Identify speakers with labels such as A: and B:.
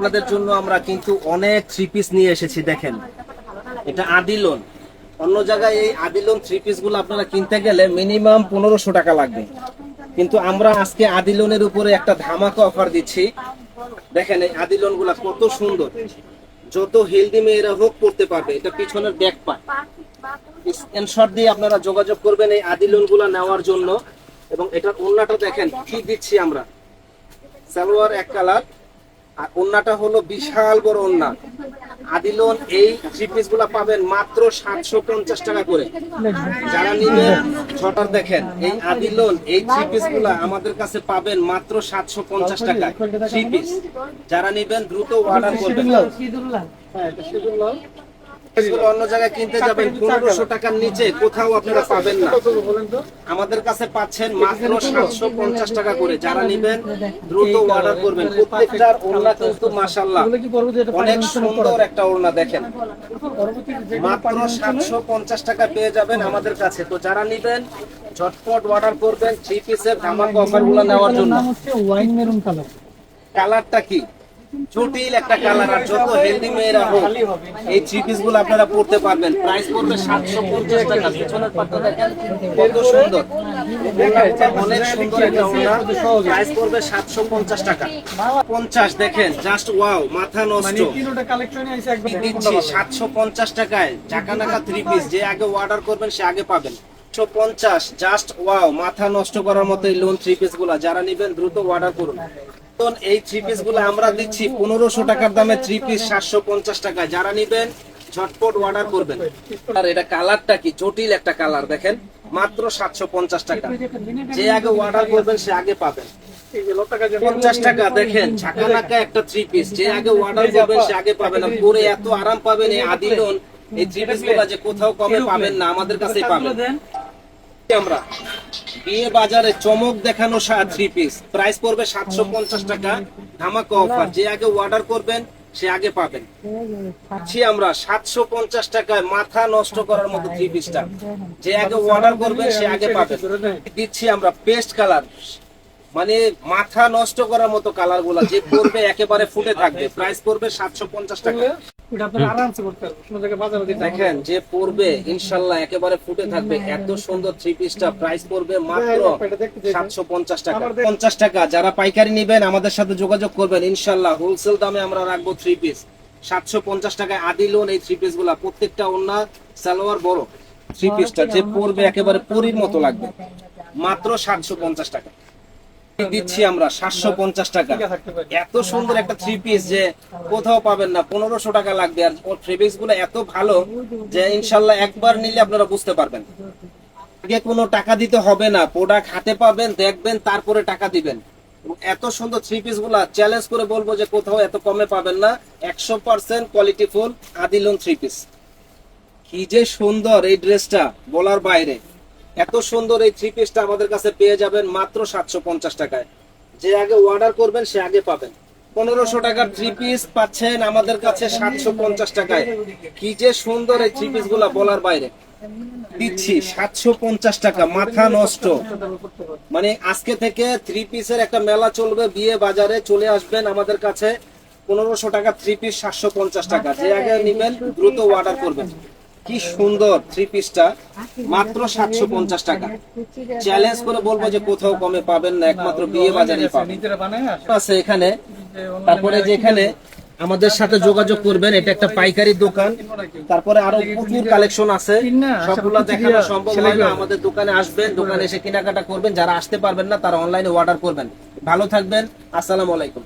A: আপনাদের জন্য আমরা কিন্তু অনেক থ্রি পিস নিয়ে এসেছি, দেখেন। এটা আদিলন। অন্য জায়গায় এই আদিলন থ্রি পিসগুলো আপনারা কিনতে গেলে মিনিমাম পনেরোশো টাকা লাগবে। কিন্তু আমরা আজকে আদিলনের উপরে একটা ধামাকা অফার দিচ্ছি। দেখেন এই আদিলনগুলা কত সুন্দর। যত হেলদি মেয়েরা হোক পড়তে পারবে, এটা পিছনের ব্যাক পার্ট স্ক্রিনশট দিয়ে আপনারা যোগাযোগ করবেন এই আদিলনগুলা নেওয়ার জন্য। এবং এটার ওন্নাটা দেখেন, কি দিচ্ছি আমরা? সালোয়ার এক কালার আর ওন্নাটা হলো বিশাল বড় ওন্না আদিলন এই থ্রি পিসগুলা পাবেন মাত্র সাতশো পঞ্চাশ টাকা করে। যারা নিবেন ছটার দেখেন এই আদিলন এই থ্রি পিসগুলা আমাদের কাছে পাবেন মাত্র সাতশো পঞ্চাশ টাকা থ্রি পিস যারা নিবেন দ্রুত অর্ডার করবেন। অন্য জায়গায় কিনতে যাবেন পনেরোশো টাকার নিচে কোথাও আপনারা পাবেন না। আমাদের কাছে পাচ্ছেন মাত্র সাতশো পঞ্চাশ টাকা করে। যারা নিবেন দ্রুত অর্ডার করবেন। প্রত্যেকটার ওড়না কিন্তু মাসাল্লাহ অনেক সুন্দর একটা ওড়না দেখেন। মাত্র সাতশো পঞ্চাশ টাকা পেয়ে যাবেন আমাদের কাছে। তো যারা নিবেন ঝটপট অর্ডার করবেন। থ্রি পিসের ধামাকা অফারগুলো নেওয়ার জন্য। কালারটা কি? জটিল একটা কালার আর যত হেলদি মেয়েরা হোক এই থ্রি পিসগুলো আপনারা পড়তে পারবেন। প্রাইস পড়বে সাতশো পঞ্চাশ টাকা পিছনের পাটটা দেখেন কত সুন্দর। অনেক সুন্দর একটা প্রাইস পড়বে সাতশো পঞ্চাশ টাকা। পঞ্চাশ দেখেন জাস্ট ওয়াও মাথা
B: মানে
A: নষ্ট
B: একদম
A: দিচ্ছি সাতশো পঞ্চাশ টাকায়। জাকানাকা থ্রি পিস যে আগে অর্ডার করবেন সে আগে পাবেন। পঞ্চাশ জাস্ট ওয়াও মাথা নষ্ট করার মতো এই লোন থ্রি পিসগুলা। যারা নিবেন দ্রুত অর্ডার করুন। এই থ্রি পিসগুলো আমরা দিচ্ছি পনেরোশো টাকার দামে থ্রি পিস সাতশো পঞ্চাশ টাকায় যারা নিবেন, ঝটপট অর্ডার করবেন। আর এটা কালারটা কি? জটিল একটা কালার, দেখেন। মাত্র সাতশো পঞ্চাশ টাকা। যে আগে অর্ডার করবেন, সে আগে পাবেন। পঞ্চাশ টাকা, দেখেন ঝাঁকানাকা একটা থ্রি পিস যে আগে অর্ডার করবেন, সে আগে পাবেন। পরে এত আরাম পাবেন এই আদিলন। এই থ্রি পিসগুলা যে কোথাও কমে পাবেন না, আমাদের কাছেই পাবেন। আমরা। বাজারে চমক দেখানো থ্রি পিস প্রাইস পড়বে সাতশো পঞ্চাশ টাকা। ধামাকা অফার যে আগে অর্ডার করবেন, সে আগে পাবেন। ছি আমরা সাতশো পঞ্চাশ টাকায় মাথা নষ্ট করার মতো থ্রি পিসটা যে আগে অর্ডার করবেন, সে আগে পাবেন। দিচ্ছি আমরা পেস্ট কালার মানে মাথা নষ্ট করার মতো কালারগুলা। যে পড়বে একেবারে ফুটে থাকবে। প্রাইস পড়বে সাতশো পঞ্চাশ টাকা।
B: এটা আপনারা আরামসে করতে পারবেন। কোনো জায়গায় বাজারে দিতে হবে না।
A: দেখেন যে পড়বে ইনশাল্লাহ একেবারে ফুটে থাকবে। এত সুন্দর থ্রি পিসটা প্রাইস পড়বে মাত্র সাতশো পঞ্চাশ টাকা। পঞ্চাশ টাকা যারা পাইকারি নিবেন আমাদের সাথে যোগাযোগ করবেন ইনশাল্লাহ। হোলসেল দামে আমরা রাখব থ্রি পিস সাতশো পঞ্চাশ টাকায় আদি লোন এই থ্রি পিসগুলা। প্রত্যেকটা অন্য সালোয়ার বড়। থ্রি পিসটা যে পড়বে একেবারে পরির মতো লাগবে। মাত্র সাতশো পঞ্চাশ টাকা। দিচ্ছি আমরা সাতশো পঞ্চাশ টাকা। এত সুন্দর একটা থ্রি পিস যে কোথাও পাবেন না পনেরোশো টাকা লাগবে। আর ওর ফেব্রিক্সগুলো এত ভালো যে ইনশাল্লাহ একবার নিলে আপনারা বুঝতে পারবেন। আগে কোনো টাকা দিতে হবে না প্রোডাক্ট হাতে পাবেন দেখবেন তারপরে টাকা দিবেন। এত সুন্দর থ্রি পিসগুলা চ্যালেঞ্জ করে বলব যে কোথাও এত কমে পাবেন না একশো পার্সেন্ট কোয়ালিটি ফুল আদিলন থ্রি পিস কি যে সুন্দর এই ড্রেসটা বলার বাইরে। এত সুন্দর এই থ্রি পিসটা আমাদের কাছে পেয়ে যাবেন মাত্র সাতশো পঞ্চাশ টাকায়। যে আগে অর্ডার করবেন, সে আগে পাবেন। পনেরোশো টাকার থ্রি পিস পাচ্ছেন আমাদের কাছে সাতশো পঞ্চাশ টাকায়। কি যে সুন্দর এই থ্রি পিসগুলা বলার বাইরে। দিচ্ছি, সাতশো পঞ্চাশ টাকা, মাথা নষ্ট। মানে আজকে থেকে থ্রি পিসের একটা মেলা চলবে, বিয়ে বাজারে চলে আসবেন আমাদের কাছে। পনেরোশো টাকা থ্রি পিস সাতশো পঞ্চাশ টাকা। যে আগে নিবেন, দ্রুত অর্ডার করবেন। কি সুন্দর থ্রি পিসটা মাত্র সাতশো পঞ্চাশ টাকা। চ্যালেঞ্জ করে বলব যে কোথাও কমে পাবেন না, একমাত্র বিয়ে বাজারে পাবেন। এখানে। তারপরে যে এখানে আমাদের সাথে যোগাযোগ করবেন, এটা একটা পাইকারি দোকান। তারপরে আরও প্রচুর কালেকশন আছে। সবগুলো দেখানো সম্ভব হয় না। আমাদের দোকানে আসবেন, দোকানে এসে কেনাকাটা করবেন। যারা আসতে পারবেন না, তারা অনলাইনে অর্ডার করবেন। ভালো থাকবেন। আসসালামু আলাইকুম।